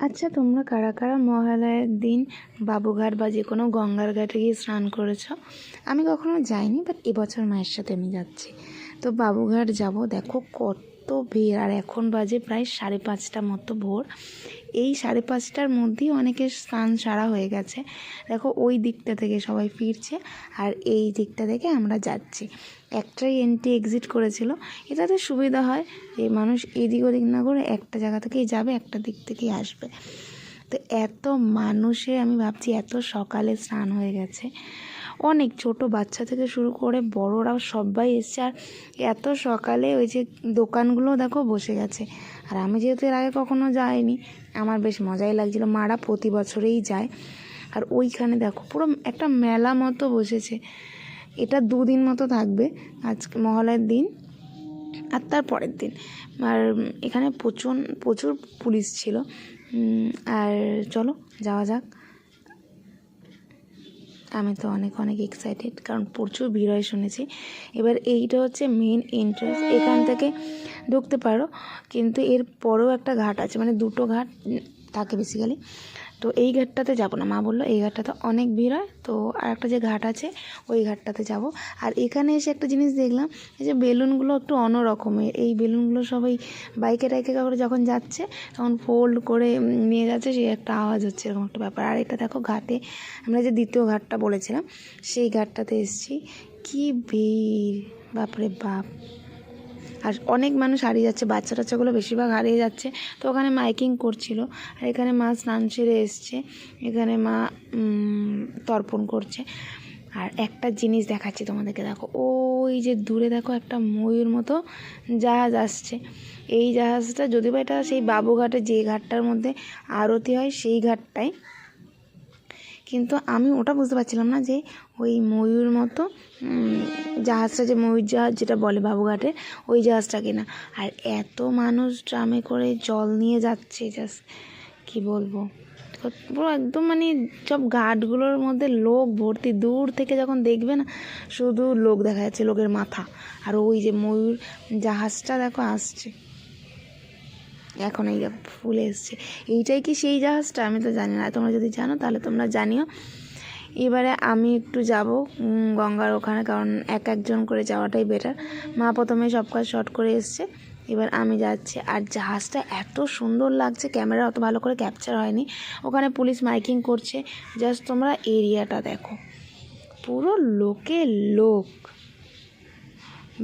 আচ্ছা তোমরা কারা কারা মহালয়ের দিন বাবুঘাট বা যে কোনো গঙ্গার ঘাটে গিয়ে স্নান করেছ? আমি কখনো যাইনি বাট এবছর মায়ের সাথে আমি যাচ্ছি। তো বাবুঘাট যাব, দেখো কত ভিড়, আর এখন বাজে প্রায় সাড়ে পাঁচটা মতো ভোর। এই সাড়ে পাঁচটার মধ্যেই অনেকের স্নান সারা হয়ে গেছে। দেখো, ওই দিকটা থেকে সবাই ফিরছে, আর এই দিকটা থেকে আমরা যাচ্ছি। একটাই এন্ট্রি এক্সিট করেছিল। এটাতে সুবিধা হয় যে মানুষ এদিক ওদিক না করে একটা জায়গা থেকেই যাবে, একটা দিক থেকেই আসবে। তো এত মানুষে আমি ভাবছি এত সকালে স্নান হয়ে গেছে। অনেক ছোট বাচ্চা থেকে শুরু করে বড়রাও সবাই এসছে। আর এত সকালে ওই যে দোকানগুলো দেখো বসে গেছে। আর আমি যেহেতু এর আগে কখনো যাইনি, আমার বেশ মজাই লাগছিল। মারা প্রতি বছরেই যায়। আর ওইখানে দেখো পুরো একটা মেলা মতো বসেছে। এটা দুদিন মতো থাকবে আজকে মহালয়ের দিন আর তার পরের দিন। আর এখানে প্রচুর প্রচুর পুলিশ ছিল। আর চলো যাওয়া যাক। আমি তো অনেক অনেক এক্সাইটেড কারণ প্রচুর ভিড় হয় শুনেছি। এবার এইটা হচ্ছে মেন এন্ট্রেন্স এখান থেকে ঢুকতে পারো, কিন্তু এর পরেও একটা ঘাট আছে মানে দুটো ঘাট থাকে বেসিক্যালি তো এই ঘাটটাতে যাব না। মা বলল, এই ঘাটটাতে অনেক ভিড় হয়, তো আর একটা যে ঘাট আছে, ওই ঘাটটাতে যাব। আর এখানে এসে একটা জিনিস দেখলাম, এই যে বেলুনগুলো একটু অন্যরকমের। এই বেলুনগুলো সবাই বাইকে টাইকে করে যখন যাচ্ছে, তখন ফোল্ড করে নিয়ে যাচ্ছে, সেই একটা আওয়াজ হচ্ছে, এরকম একটা ব্যাপার। আর এটা দেখো ঘাটে, আমরা যে দ্বিতীয় ঘাটটা বলেছিলাম, সেই ঘাটটাতে এসেছি। কি ভিড়! বাপরে বাপ! আর অনেক মানুষ হারিয়ে যাচ্ছে বাচ্চা টাচ্চাগুলো বেশিরভাগ হারিয়ে যাচ্ছে। তো ওখানে মাইকিং করছিল, আর এখানে মা স্নান সেরে এসছে, এখানে মা তর্পণ করছে। আর একটা জিনিস দেখাচ্ছি তোমাদেরকে, দেখো, ওই যে দূরে দেখো একটা ময়ূর মতো জাহাজ আসছে। এই জাহাজটা যদি বা এটা সেই বাবুঘাটে যে ঘাটটার মধ্যে আরতি হয়, সেই ঘাটটাই। কিন্তু আমি ওটা বুঝতে পারছিলাম না যে ওই ময়ূর মতো জাহাজটা যে ময়ূর জাহাজ যেটা বলে বাবুঘাটে ওই জাহাজটা কিনা। আর এত মানুষ ড্রামে করে জল নিয়ে যাচ্ছে জাস্ট কি বলব? পুরো একদম মানে সব ঘাটগুলোর মধ্যে লোক ভর্তি, দূর থেকে যখন দেখবে না, শুধু লোক দেখা যাচ্ছে, লোকের মাথা। আর ওই যে ময়ূর জাহাজটা দেখো, আসছে। এখন এই ফুল এসছে। এইটাই কি সেই জাহাজটা? আমি তো জানি না। তোমরা যদি জানো, তাহলে তোমরা জানিও। এবারে আমি একটু যাব গঙ্গার ওখানে, কারণ এক একজন করে যাওয়াটাই বেটার মা প্রথমে সব কাজ শর্ট করে এসছে। এবার আমি যাচ্ছি। আর জাহাজটা এত সুন্দর লাগছে ক্যামেরা অত ভালো করে ক্যাপচার হয়নি। ওখানে পুলিশ মাইকিং করছে। জাস্ট তোমরা এরিয়াটা দেখো। পুরো লোকে লোক।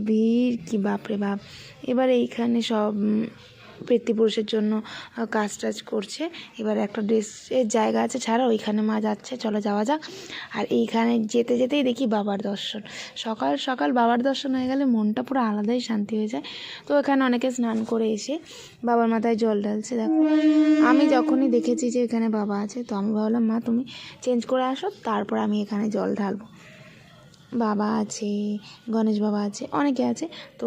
ভিড় কি বাপরে বাপ। এবার এইখানে সব পিতৃপুরুষের জন্য কাজ টাজ করছে। এবার একটা ড্রেসের জায়গা আছে, ছাড়া, ওইখানে মা যাচ্ছে, চলো যাওয়া যাক। আর এইখানে যেতে যেতেই দেখি বাবার দর্শন। সকাল সকাল বাবার দর্শন হয়ে গেলে মনটা পুরো আলাদাই শান্তি হয়ে যায়। তো এখানে অনেকে স্নান করে এসে বাবার মাথায় জল ঢালছে, দেখো। আমি যখনই দেখেছি যে এখানে বাবা আছে, তো আমি ভাবলাম, মা, তুমি চেঞ্জ করে আসো, তারপর আমি এখানে জল ঢালবো। বাবা আছে, গণেশ বাবা আছে, অনেকে আছে। তো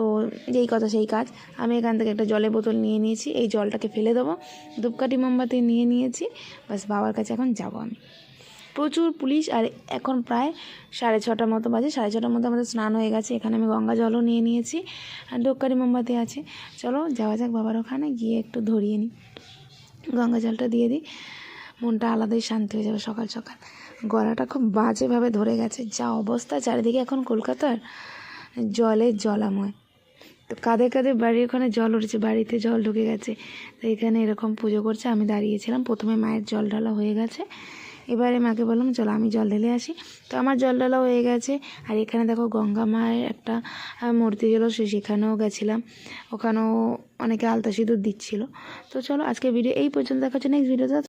যেই কথা সেই কাজ। আমি এখান থেকে একটা জলের বোতল নিয়ে নিয়েছি, এই জলটাকে ফেলে দেবো। ধূপকাঠি মোমবাতি নিয়ে নিয়েছি বাস বাবার কাছে এখন যাব আমি। প্রচুর পুলিশ, আর এখন প্রায় সাড়ে ছটার মতো বাজে, সাড়ে ছটার মতো আমাদের স্নান হয়ে গেছে। এখানে আমি গঙ্গা জলও নিয়ে নিয়েছি, আর ধূপকাঠি মোমবাতি আছে। চলো যাওয়া যাক বাবার ওখানে, গিয়ে একটু ধরিয়ে নিই। গঙ্গা জলটা দিয়ে দিই, মনটা আলাদাই শান্তি হয়ে যাবে সকাল সকাল। গলাটা খুব বাজেভাবে ধরে গেছে। যা অবস্থা চারিদিকে এখন কলকাতার জলে জলাময়। তো কাঁধে কাঁধে বাড়ির ওখানে জল উঠেছে, বাড়িতে জল ঢুকে গেছে। তো এখানে এরকম পুজো করছে, আমি দাঁড়িয়েছিলাম। প্রথমে মায়ের জল ঢালা হয়ে গেছে। এবারে মাকে বললাম, চলো আমি জল ঢেলে আসি। তো আমার জল ঢালা হয়ে গেছে। আর এখানে দেখো গঙ্গা মায়ের একটা মূর্তি ছিল সে সেখানেও গেছিলাম। ওখানেও অনেকে আলতা সিঁদুর দিচ্ছিল। তো চলো আজকে ভিডিও এই পর্যন্ত দেখার জন্য নেক্সট ভিডিওতে